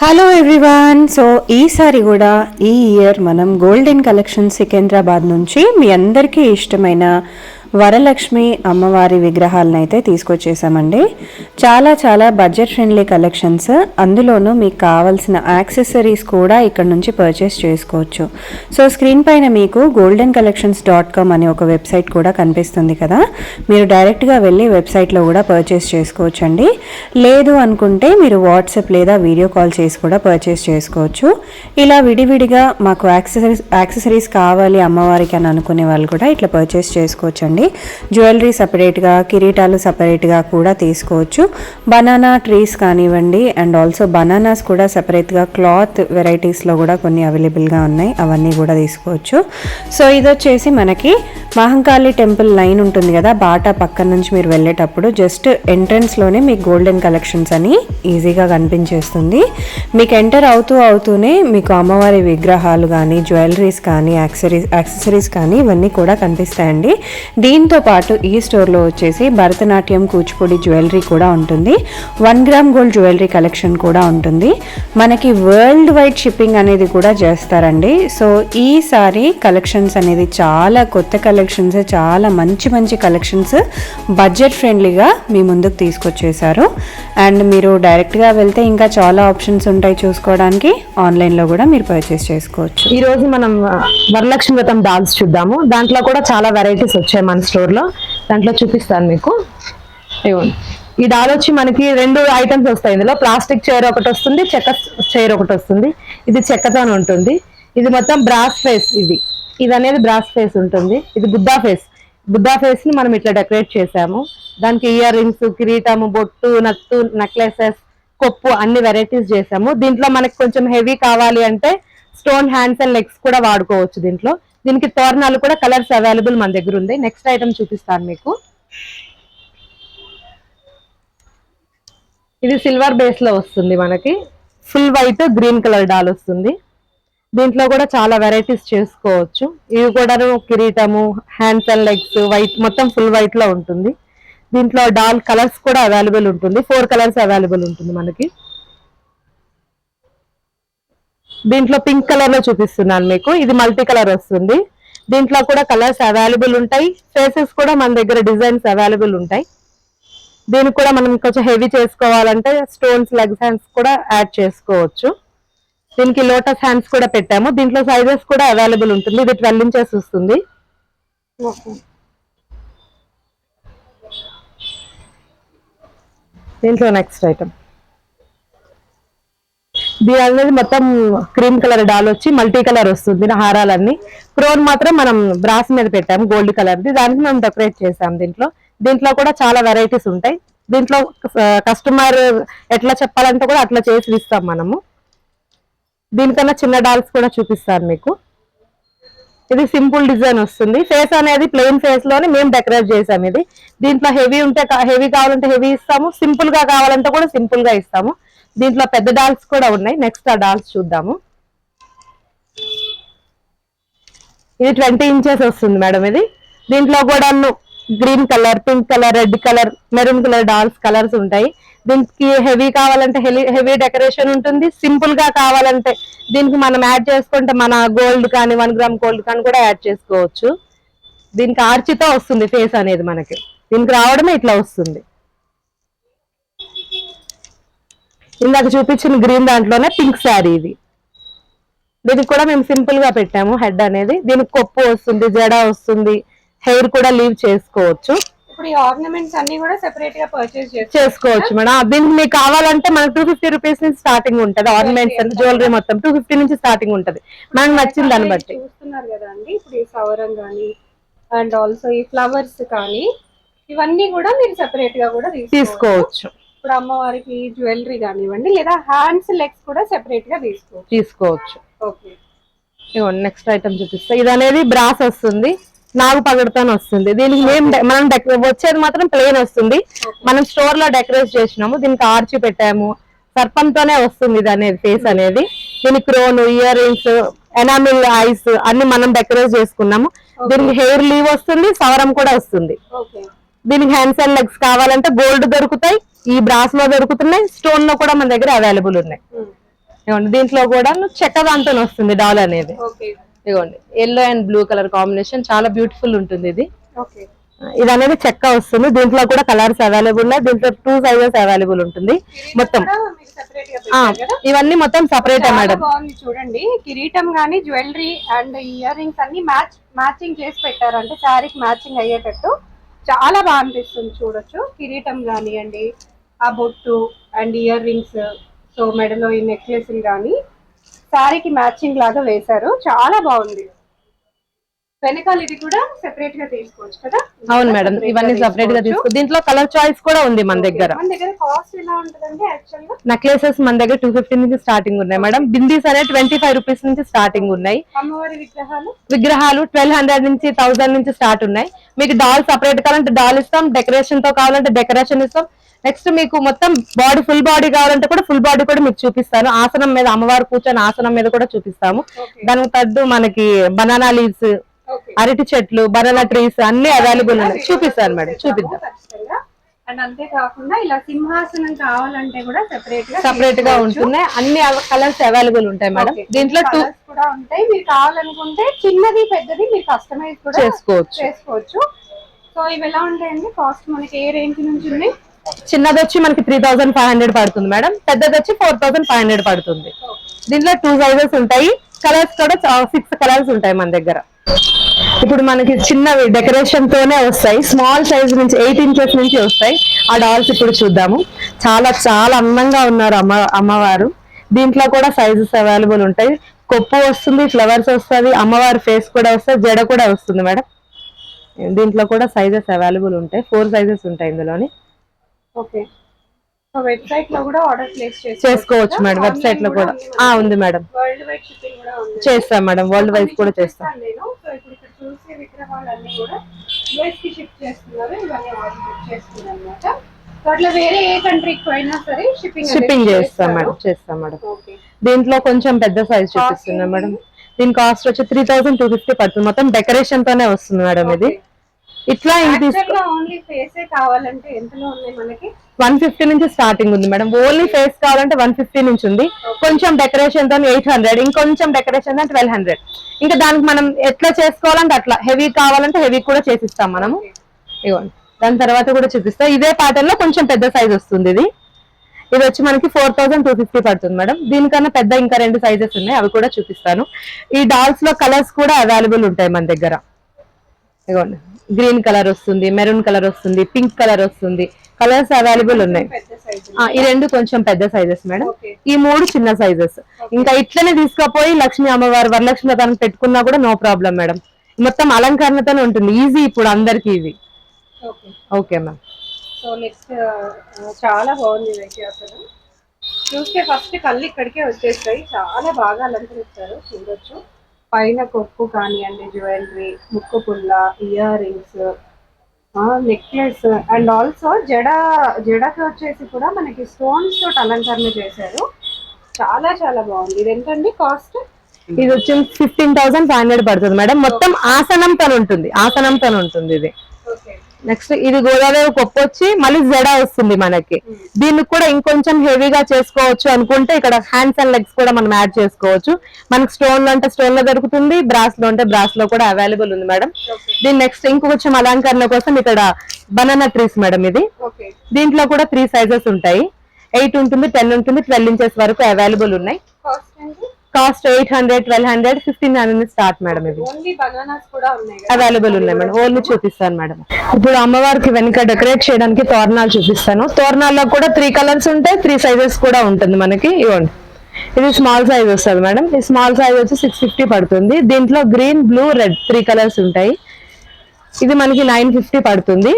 Hello everyone so ఈసారి కూడా ఈ ఇయర్ మనం గోల్డెన్ కలెక్షన్ సికింద్రాబాద్ నుంచి మీ అందరికీ ఇష్టమైన వరలక్ష్మి అమ్మవారి విగ్రహాలను అయితే తీసుకొచ్చేసామండి. చాలా చాలా బడ్జెట్ ఫ్రెండ్లీ కలెక్షన్స్ అందులోనూ మీకు కావాల్సిన యాక్సెసరీస్ కూడా ఇక్కడ నుంచి పర్చేస్ చేసుకోవచ్చు. సో స్క్రీన్ పైన మీకు గోల్డెన్ కలెక్షన్స్ డాట్ కామ్ అనే ఒక వెబ్సైట్ కూడా కనిపిస్తుంది కదా. మీరు డైరెక్ట్గా వెళ్ళి వెబ్సైట్లో కూడా పర్చేస్ చేసుకోవచ్చు అండి లేదు అనుకుంటే మీరు వాట్సాప్ లేదా వీడియో కాల్ చేసి కూడా పర్చేస్ చేసుకోవచ్చు. ఇలా విడివిడిగా మాకు యాక్సెసరీస్ యాక్సెసరీస్ కావాలి అమ్మవారికి అని అనుకునే వాళ్ళు కూడా ఇట్లా పర్చేస్ చేసుకోవచ్చు అండి జ్యువెలరీ సపరేట్గా కిరీటాలు సపరేట్గా కూడా తీసుకోవచ్చు. బనానా ట్రీస్ కానివ్వండి అండ్ ఆల్సో బనానాస్ కూడా సపరేట్గా క్లాత్ వెరైటీస్లో కూడా కొన్ని అవైలబుల్గా ఉన్నాయి. అవన్నీ కూడా తీసుకోవచ్చు. సో ఇది వచ్చేసి మనకి మహంకాళి టెంపుల్ లైన్ ఉంటుంది కదా బాటా పక్కన నుంచి మీరు వెళ్ళేటప్పుడు జస్ట్ ఎంట్రన్స్లోనే మీకు గోల్డెన్ కలెక్షన్స్ అని ఈజీగా కనిపించేస్తుంది. మీకు ఎంటర్ అవుతూ అవుతూనే మీకు అమ్మవారి విగ్రహాలు కానీ జ్యువెలరీస్ కానీ యాక్సరీస్ యాక్సెసరీస్ కానీ ఇవన్నీ కూడా కనిపిస్తాయండి. దీంతో పాటు ఈ స్టోర్లో వచ్చేసి భరతనాట్యం కూచిపూడి జ్యువెలరీ కూడా ఉంటుంది. One gram gold jewellery collection కూడా ఉంటుంది. మనకి వరల్డ్ వైడ్ షిప్పింగ్ అనేది కూడా చేస్తారండి. సో ఈసారి కలెక్షన్స్ అనేది చాలా కొత్త కలెక్షన్స్ చాలా మంచి మంచి కలెక్షన్స్ బడ్జెట్ ఫ్రెండ్లీగా మీ ముందుకు తీసుకొచ్చేసారు అండ్ మీరు డైరెక్ట్గా వెళ్తే ఇంకా చాలా ఆప్షన్స్ ఉంటాయి చూసుకోవడానికి. ఆన్లైన్లో కూడా మీరు పర్చేస్ చేసుకోవచ్చు. ఈరోజు మనం వరలక్ష్మి వ్రతం డాల్స్ చూద్దాము. దాంట్లో కూడా చాలా వెరైటీస్ వచ్చాయి మన వన్ స్టోర్లో దాంట్లో చూపిస్తాను మీకు. ఇవ్వండి ఈ డాల్ వచ్చి మనకి రెండు ఐటమ్స్ వస్తాయి ఇందులో. ప్లాస్టిక్ చైర్ ఒకటి వస్తుంది చెక్క చైర్ ఒకటి వస్తుంది. ఇది చెక్కతో ఉంటుంది. ఇది మొత్తం బ్రాస్ ఫేస్ ఇది. ఇది అనేది బ్రాస్ ఫేస్ ఉంటుంది. ఇది బుద్ధా ఫేస్ బుద్ధా ఫేస్ని మనం ఇట్లా డెకరేట్ చేసాము. దానికి ఇయర్ రింగ్స్ కిరీటము బొట్టు నత్తు నెక్లెసెస్ కొప్పు అన్ని వెరైటీస్ చేసాము. దీంట్లో మనకి కొంచెం హెవీ కావాలి అంటే స్టోన్ హ్యాండ్స్ అండ్ లెగ్స్ కూడా వాడుకోవచ్చు దీంట్లో. దీనికి తోరణాలు కూడా కలర్స్ అవైలబుల్ మన దగ్గర ఉంది. నెక్స్ట్ ఐటమ్ చూపిస్తాను మీకు. ఇది సిల్వర్ బేస్లో వస్తుంది మనకి. Full white green colour doll వస్తుంది. దీంట్లో కూడా చాలా వెరైటీస్ చేసుకోవచ్చు. ఇవి కూడా కిరీటము హ్యాండ్స్ అండ్ లెగ్స్ వైట్ మొత్తం ఫుల్ వైట్లో ఉంటుంది. దీంట్లో డాల్ కలర్స్ కూడా అవైలబుల్ ఉంటుంది. ఫోర్ కలర్స్ అవైలబుల్ ఉంటుంది మనకి. దీంట్లో పింక్ కలర్లో చూపిస్తున్నాను మీకు. ఇది మల్టీ కలర్ వస్తుంది. దీంట్లో కూడా కలర్స్ అవైలబుల్ ఉంటాయి. ఫేసెస్ కూడా మన దగ్గర డిజైన్స్ అవైలబుల్ ఉంటాయి. దీనికి కూడా మనం కొంచెం హెవీ చేసుకోవాలంటే స్టోన్స్ లెగ్స్ హ్యాండ్స్ కూడా యాడ్ చేసుకోవచ్చు. దీనికి లోటస్ హ్యాండ్స్ కూడా పెట్టాము. దీంట్లో సైజెస్ కూడా అవైలబుల్ ఉంటుంది. ఇది ట్వెల్వ్ ఇంచెస్ వస్తుంది. దీంట్లో నెక్స్ట్ ఐటమ్ దీని అనేది మొత్తం క్రీమ్ కలర్ డాల్ వచ్చి మల్టీ కలర్ వస్తుంది హారాలన్నీ. క్రోన్ మాత్రం మనం బ్రాస్ మీద పెట్టాము గోల్డ్ కలర్ది. దానికి మనం డెకరేట్ చేసాం దీంట్లో. దీంట్లో కూడా చాలా వెరైటీస్ ఉంటాయి. దీంట్లో కస్టమర్ ఎట్లా చెప్పాలంటే కూడా అట్లా చేసి ఇస్తాం మనము. దీనికన్నా చిన్న డాల్స్ కూడా చూపిస్తాను మీకు. ఇది సింపుల్ డిజైన్ వస్తుంది. ఫేస్ అనేది ప్లెయిన్ ఫేస్లోనే మేము డెకరేట్ చేసాం ఇది. దీంట్లో హెవీ ఉంటే హెవీ కావాలంటే హెవీ ఇస్తాము. సింపుల్గా కావాలంటే కూడా సింపుల్గా ఇస్తాము. దీంట్లో పెద్ద డాల్స్ కూడా ఉన్నాయి. నెక్స్ట్ ఆ డాల్స్ చూద్దాము. ఇది ట్వంటీ ఇంచెస్ వస్తుంది మేడం ఇది. దీంట్లో కూడా green colour pink colour red colour maroon colour dolls colours ఉంటాయి. దీనికి హెవీ కావాలంటే హెవీ డెకరేషన్ ఉంటుంది. సింపుల్గా కావాలంటే దీనికి మనం యాడ్ చేసుకుంటే మన గోల్డ్ కానీ వన్ గ్రామ్ గోల్డ్ కానీ కూడా యాడ్ చేసుకోవచ్చు. దీనికి ఆర్చితో వస్తుంది ఫేస్ అనేది మనకి. దీనికి రావడమే ఇట్లా వస్తుంది. ఇందాక చూపించిన గ్రీన్ దాంట్లోనే పింక్ శారీ ఇది. దీనికి కూడా మేము సింపుల్గా పెట్టాము హెడ్ అనేది. దీనికి కొప్పు వస్తుంది జడ వస్తుంది హెయిర్ కూడా లీవ్ చేసుకోవచ్చు. ఇప్పుడు ఈ ఆర్నమెంట్స్ అన్ని కూడా సెపరేట్గా పర్చేస్ చేస్తారు? చేసుకోవచ్చు మేడం. దీనికి మీకు కావాలంటే మనకు టూ ఫిఫ్టీ రూపీస్ నుంచి స్టార్టింగ్ ఉంటది. ఆర్నమెంట్స్ జ్యువెలరీ మొత్తం టూ ఫిఫ్టీ నుంచి స్టార్టింగ్ ఉంటది. మనకు నచ్చిన దాన్ని బట్టి. చూస్తున్నారు ఇప్పుడు ఈ సవరం కానీ అండ్ ఆల్సో ఈ ఫ్లవర్స్ కానీ ఇవన్నీ కూడా మీరు సెపరేట్గా కూడా తీసుకోవచ్చు. ఇప్పుడు అమ్మవారికి జ్యువెలరీ కానివ్వండి లేదా హ్యాండ్స్ లెగ్స్ కూడా సెపరేట్గా తీసుకోవచ్చు. తీసుకోవచ్చు. ఓకే నెక్స్ట్ ఐటమ్ చూపిస్తా. ఇది అనేది బ్రాస్ వస్తుంది నాగు పగడతో వస్తుంది. దీనికి మేము మనం వచ్చేది మాత్రం ప్లేన్ వస్తుంది. మనం స్టోర్లో డెకరేట్ చేసినాము దీనికి ఆర్చి పెట్టాము. సర్పంతోనే వస్తుంది ఇది అనేది ఫేస్ అనేది. దీనికి crown ear rings enamel eyes అన్ని మనం డెకరేట్ చేసుకున్నాము. దీనికి హెయిర్ లీవ్ వస్తుంది సవరం కూడా వస్తుంది. దీనికి హ్యాండ్స్ అండ్ లెగ్స్ కావాలంటే గోల్డ్ దొరుకుతాయి ఈ బ్రాస్లో దొరుకుతున్నాయి స్టోన్లో కూడా మన దగ్గర అవైలబుల్ ఉన్నాయి. ఇదిగోండి దీంట్లో కూడా చెక్క దాంతో వస్తుంది డాల్ అనేది. ఇదిగోండి yellow and blue colour combination చాలా బ్యూటిఫుల్ ఉంటుంది ఇది. ఇది అనేది చెక్క వస్తుంది దీంట్లో కూడా కలర్స్ అవైలబుల్ ఉన్నాయి దీంట్లో టూ సైజెస్ అవైలబుల్ ఉంటుంది. మొత్తం. ఇవన్నీ మొత్తం సపరేట్ మేడం చూడండి. కిరీటం గానీ జ్యువెలరీ అండ్ ఇయర్ రింగ్స్ అన్ని మ్యాచ్ మ్యాచింగ్ చేసి పెట్టారు. అంటే శారీకి మ్యాచింగ్ అయ్యేటట్టు. చాలా బాగా అనిపిస్తుంది చూడొచ్చు. కిరీటం కానివ్వండి ఆ బొట్టు అండ్ ఇయర్ రింగ్స్ సో మెడలో ఈ నెక్లెస్లు కానీ శారీకి మ్యాచింగ్ లాగా వేశారు. చాలా బాగుంది. వెనకాల ఇది కూడా సెపరేట్గా తీసుకోవచ్చు కదా? అవును మేడం ఇవన్నీ సపరేట్గా తీసుకో దీంట్లో కలర్ చాయిస్ కూడా ఉంది మన దగ్గర. మన దగ్గర కాస్ట్ ఎలా ఉంటుందండి యాక్చువల్గా? నెక్లెసెస్ మన దగ్గర టూ ఫిఫ్టీ నుంచి స్టార్టింగ్ ఉన్నాయి మేడం. బిందీస్ అనేవి ట్వంటీ ఫైవ్ రూపీస్ నుంచి స్టార్టింగ్ ఉన్నాయి. అమ్మవారి విగ్రహాలు? విగ్రహాలు ట్వెల్వ్ హండ్రెడ్ నుంచి థౌసండ్ నుంచి స్టార్ట్ ఉన్నాయి. మీకు డాల్ సపరేట్ కావాలంటే డాల్ ఇస్తాం డెకరేషన్తో కావాలంటే డెకరేషన్ ఇస్తాం. నెక్స్ట్ మీకు మొత్తం బాడీ ఫుల్ బాడీ కావాలంటే కూడా ఫుల్ బాడీ కూడా మీకు చూపిస్తాను. ఆసనం మీద అమ్మవారు కూర్చొని ఆసనం మీద కూడా చూపిస్తాము. దానికి తడ్డు మనకి బనానా లీవ్స్ అరటి చెట్లు బనానా ట్రీస్ అన్ని అవైలబుల్ ఉన్నాయి. చూపిస్తాను మేడం చూపిద్దాం. ఖచ్చితంగా. అండ్ అంతేకాకుండా ఇలా సింహాసనం కావాలంటే కూడా సెపరేట్గా సపరేట్గా ఉంటున్నాయి. అన్ని కలర్స్ అవైలబుల్ ఉంటాయి మేడం. దీంట్లో టూ కూడా ఉంటాయి. మీరు కావాలనుకుంటే చిన్నది పెద్దది మీరు కస్టమైజ్ కూడా చేసుకోవచ్చు. చేసుకోవచ్చు. సో ఇవి ఎలా ఉంటాయండి? కాస్ట్ మనకి ఏ రేంజ్ నుంచి ఉంది చిన్నది వచ్చి మనకి త్రీ థౌసండ్ ఫైవ్ హండ్రెడ్ పడుతుంది మేడం. పెద్దది వచ్చి ఫోర్ థౌసండ్ ఫైవ్ హండ్రెడ్ పడుతుంది దీంట్లో టూ సైజెస్ ఉంటాయి. కలర్స్ కూడా సిక్స్ కలర్స్ ఉంటాయి మన దగ్గర. ఇప్పుడు మనకి చిన్నవి డెకరేషన్ తోనే వస్తాయి. స్మాల్ సైజ్ నుంచి ఎయిట్ ఇంచెస్ నుంచి వస్తాయి. ఆ డాల్స్ ఇప్పుడు చూద్దాము. చాలా చాలా అందంగా ఉన్నారు అమ్మ అమ్మవారు. దీంట్లో కూడా సైజెస్ అవైలబుల్ ఉంటాయి. కొప్పు వస్తుంది ఫ్లవర్స్ వస్తుంది అమ్మవారి ఫేస్ కూడా వస్తుంది జడ కూడా వస్తుంది మేడం. దీంట్లో కూడా సైజెస్ అవైలబుల్ ఉంటాయి. ఫోర్ సైజెస్ ఉంటాయి ఇందులోని. ఓకే వెబ్సైట్లో కూడా ఆర్డర్ ప్లేస్ చేసుకోవచ్చు మేడం వెబ్సైట్లో కూడా ఆ ఉంది మేడం. వరల్డ్ వైడ్ షిప్పింగ్ కూడా ఉంది. చేస్తాం మేడం వరల్డ్ వైజ్ కూడా చేస్తాం. నేను. సో ఇప్పుడు ఇక్కడ చూసే విగ్రహాలన్నీ కూడా యుఎస్కి షిఫ్ట్ చేస్తున్నారు. ఇవన్నీ ఆర్డర్ బుక్ చేస్తున్నారు అనమాట సో అట్లా వేరే ఏ కంట్రీకి పోయినా సరే షిప్పింగ్ షిప్పింగ్ చేస్తాం మేడం చేస్తాం మేడం. దీంట్లో కొంచెం పెద్ద సైజ్ చూపిస్తున్నాం మేడం. దీని కాస్ట్ వచ్చి త్రీ థౌసండ్ టూ ఫిఫ్టీ పడుతుంది. మొత్తం డెకరేషన్ తోనే వస్తుంది మేడం ఇది. ఇట్లా ఇది వన్ ఫిఫ్టీ నుంచి స్టార్టింగ్ ఉంది మేడం. ఓన్లీ ఫేస్ కావాలంటే వన్ ఫిఫ్టీ నుంచి ఉంది. కొంచెం డెకరేషన్తో ఎయిట్ హండ్రెడ్ ఇంకొంచెం డెకరేషన్తో ట్వెల్వ్ హండ్రెడ్. ఇంకా దానికి మనం ఎట్లా చేసుకోవాలంటే అట్లా. హెవీ కావాలంటే హెవీ కూడా చేసిస్తాం మనము. ఇవ్వండి. దాని తర్వాత కూడా చూపిస్తా. ఇదే ప్యాటర్న్లో కొంచెం పెద్ద సైజ్ వస్తుంది ఇది. ఇది వచ్చి మనకి ఫోర్ థౌసండ్ టూ ఫిఫ్టీ పడుతుంది మేడం. దీనికన్నా పెద్ద ఇంకా రెండు సైజెస్ ఉన్నాయి. అవి కూడా చూపిస్తాను. ఈ డాల్స్లో కలర్స్ కూడా అవైలబుల్ ఉంటాయి మన దగ్గర. ఇదిగోండి గ్రీన్ కలర్ వస్తుంది మెరూన్ కలర్ వస్తుంది పింక్ కలర్ వస్తుంది. కలర్స్ అవైలబుల్ ఉన్నాయి. ఈ రెండు కొంచెం పెద్ద సైజెస్ మేడం. ఈ మూడు చిన్న సైజెస్ ఇంకా ఇట్లనే తీసుకుపోయి లక్ష్మి అమ్మవారు వరలక్ష్మి తను పెట్టుకున్నా కూడా నో ప్రాబ్లం మేడం. మొత్తం అలంకరణతోనే ఉంటుంది. ఈజీ ఇప్పుడు అందరికి ఇది. ఓకే మ్యామ్ సో నెక్స్ట్ చాలా బాగుంది అసలు. చూస్తే ఫస్ట్ కళ్ళు ఇక్కడికే వచ్చేస్తాయి. చాలా బాగా అలంకరిస్తారు. చూడొచ్చు. పైన కొప్పు కానివ్వండి జ్యువెలరీ ముక్కు పుల్ల ear rings necklace and also జడ జడకి వచ్చేసి కూడా మనకి స్టోన్స్ తోటి అలంకరణ చేశారు. చాలా చాలా బాగుంది. ఇది ఎంతండి కాస్ట్ ఇది వచ్చి ఫిఫ్టీన్ థౌసండ్ ఫైవ్ హండ్రెడ్ పడుతుంది మేడం. మొత్తం ఆసనం తను ఉంటుంది ఆసనంతో ఉంటుంది ఇది. నెక్స్ట్ ఇది గోదావరి కొప్పు వచ్చి మళ్ళీ జడ వస్తుంది మనకి. దీనికి కూడా ఇంకొంచెం హెవీగా చేసుకోవచ్చు అనుకుంటే ఇక్కడ హ్యాండ్స్ అండ్ లెగ్స్ కూడా మనం యాడ్ చేసుకోవచ్చు. మనకి స్టోన్లో అంటే స్టోన్లో దొరుకుతుంది బ్రాస్లో అంటే బ్రాస్లో కూడా అవైలబుల్ ఉంది మేడం దీని నెక్స్ట్ ఇంకొంచెం అలంకరణ కోసం ఇక్కడ బనానా ట్రీస్ మేడం ఇది. దీంట్లో కూడా త్రీ సైజెస్ ఉంటాయి. ఎయిట్ ఉంటుంది టెన్ ఉంటుంది ట్వెల్వ్ ఇంచెస్ వరకు అవైలబుల్ ఉన్నాయి. Cost eight hundred twelve hundred fifteen hundred start madam ఇది. అవైలబుల్ ఉన్నాయి మేడం. ఓన్లీ చూపిస్తాను మేడం. ఇప్పుడు అమ్మవారికి వెనుక డెకరేట్ చేయడానికి తోరణాలు చూపిస్తాను. తోరణాల్లో కూడా త్రీ కలర్స్ ఉంటాయి త్రీ సైజెస్ కూడా ఉంటుంది మనకి. ఇవ్వండి. ఇది స్మాల్ సైజ్ వస్తుంది మేడం. ఈ స్మాల్ సైజ్ వచ్చి సిక్స్ ఫిఫ్టీ పడుతుంది. దీంట్లో green blue red three colours ఉంటాయి. ఇది మనకి నైన్ ఫిఫ్టీ పడుతుంది.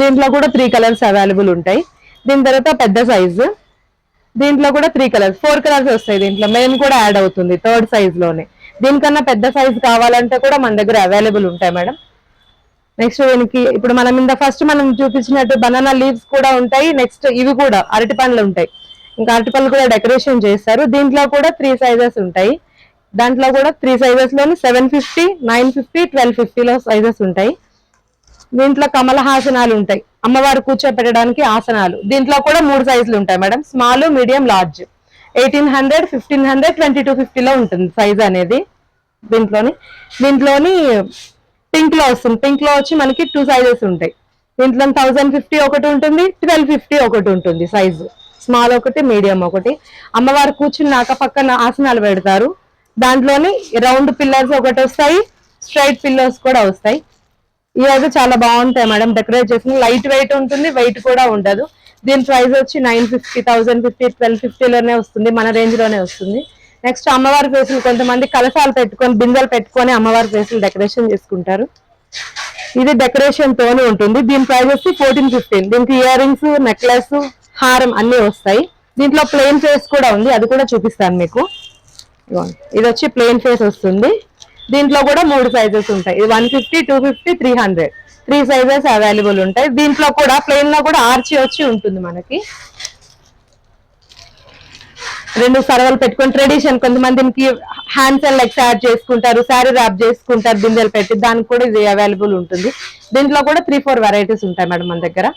దీంట్లో కూడా త్రీ కలర్స్ అవైలబుల్ ఉంటాయి. దీని తర్వాత పెద్ద సైజు దీంట్లో కూడా త్రీ కలర్స్ ఫోర్ కలర్స్ వస్తాయి దీంట్లో. మెయిన్ కూడా యాడ్ అవుతుంది థర్డ్ సైజ్లోనే. దీనికన్నా పెద్ద సైజ్ కావాలంటే కూడా మన దగ్గర అవైలబుల్ ఉంటాయి మేడం. నెక్స్ట్ దీనికి ఇప్పుడు మనం ఇంత ఫస్ట్ మనం చూపించినట్టు బనానా లీవ్స్ కూడా ఉంటాయి. నెక్స్ట్ ఇవి కూడా అరటి పండ్లు ఉంటాయి. ఇంకా అరటి పండ్లు కూడా డెకరేషన్ చేస్తారు. దీంట్లో కూడా త్రీ సైజెస్ ఉంటాయి. దాంట్లో కూడా three సైజెస్లోని seven fifty nine fifty twelve ఫిఫ్టీలో సైజెస్ ఉంటాయి. దీంట్లో కమలహాసనాలు ఉంటాయి. అమ్మవారు కూర్చోపెట్టడానికి ఆసనాలు. దీంట్లో కూడా మూడు సైజులు ఉంటాయి madam. Small medium large. Eighteen hundred fifteen hundred twenty two ఫిఫ్టీలో ఉంటుంది సైజ్ అనేది దీంట్లోని. దీంట్లోని పింక్లో వస్తుంది. పింక్లో వచ్చి మనకి టూ సైజెస్ ఉంటాయి. దీంట్లో థౌజండ్ ఫిఫ్టీ ఒకటి ఉంటుంది ట్వెల్వ్ ఫిఫ్టీ ఒకటి ఉంటుంది సైజు. స్మాల్ ఒకటి మీడియం ఒకటి. అమ్మవారు కూర్చున్నాక పక్కన ఆసనాలు పెడతారు. దాంట్లోని రౌండ్ పిల్లర్స్ ఒకటి వస్తాయి స్ట్రైట్ పిల్లర్స్ కూడా వస్తాయి. ఇవి అయితే చాలా బాగుంటాయి మేడం. డెకరేట్ చేసిన లైట్ వెయిట్ ఉంటుంది వెయిట్ కూడా ఉండదు. దీని ప్రైస్ వచ్చి nine fifty thousand fifty twelve ఫిఫ్టీలోనే వస్తుంది మన రేంజ్లోనే వస్తుంది. నెక్స్ట్ అమ్మవారి ఫేసులు కొంతమంది కలశాలు పెట్టుకొని బిందెలు పెట్టుకొని అమ్మవారి ఫేసులు డెకరేషన్ చేసుకుంటారు. ఇది డెకరేషన్ తోనే ఉంటుంది. దీని ప్రైస్ వచ్చి ఫోర్టీన్ ఫిఫ్టీన్ దీనికి ఇయర్ రింగ్స్ నెక్లెస్ హారం అన్నీ వస్తాయి. దీంట్లో ప్లెయిన్ ఫేస్ కూడా ఉంది. అది కూడా చూపిస్తాను మీకు. ఇది వచ్చి ప్లెయిన్ ఫేస్ వస్తుంది. దీంట్లో కూడా మూడు సైజెస్ ఉంటాయి. One fifty two fifty three hundred three sizes available ఉంటాయి. దీంట్లో కూడా ప్లెయిన్లో కూడా ఆర్చి వచ్చి ఉంటుంది మనకి. రెండు సరవలు పెట్టుకొని ట్రెడిషన్ కొంతమందికి హ్యాండ్స్ అండ్ లెగ్స్ యాడ్ చేసుకుంటారు శారీ ర్యాప్ చేసుకుంటారు బిందెలు పెట్టి దానికి కూడా ఇది అవైలబుల్ ఉంటుంది. దీంట్లో కూడా త్రీ ఫోర్ వెరైటీస్ ఉంటాయి మేడం మన దగ్గర.